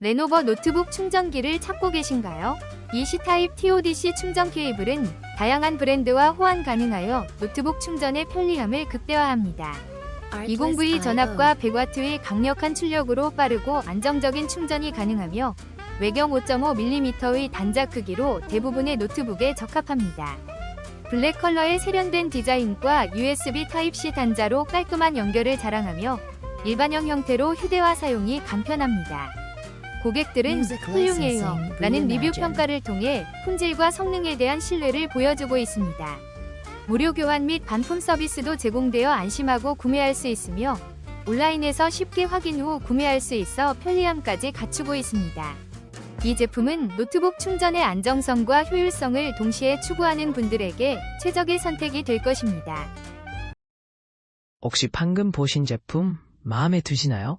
레노버 노트북 충전기를 찾고 계신가요? 이 C타입 TODC 충전 케이블은 다양한 브랜드와 호환 가능하여 노트북 충전의 편리함을 극대화합니다. 20V 전압과 100W의 강력한 출력으로 빠르고 안정적인 충전이 가능하며 외경 5.5mm의 단자 크기로 대부분의 노트북에 적합합니다. 블랙 컬러의 세련된 디자인과 USB Type-C 단자로 깔끔한 연결을 자랑하며 일반형 형태로 휴대화 사용이 간편합니다. 고객들은 훌륭해요 라는 리뷰. 평가를 통해 품질과 성능에 대한 신뢰를 보여주고 있습니다. 무료 교환 및 반품 서비스도 제공되어 안심하고 구매할 수 있으며 온라인에서 쉽게 확인 후 구매할 수 있어 편리함까지 갖추고 있습니다. 이 제품은 노트북 충전의 안정성과 효율성을 동시에 추구하는 분들에게 최적의 선택이 될 것입니다. 혹시 방금 보신 제품 마음에 드시나요?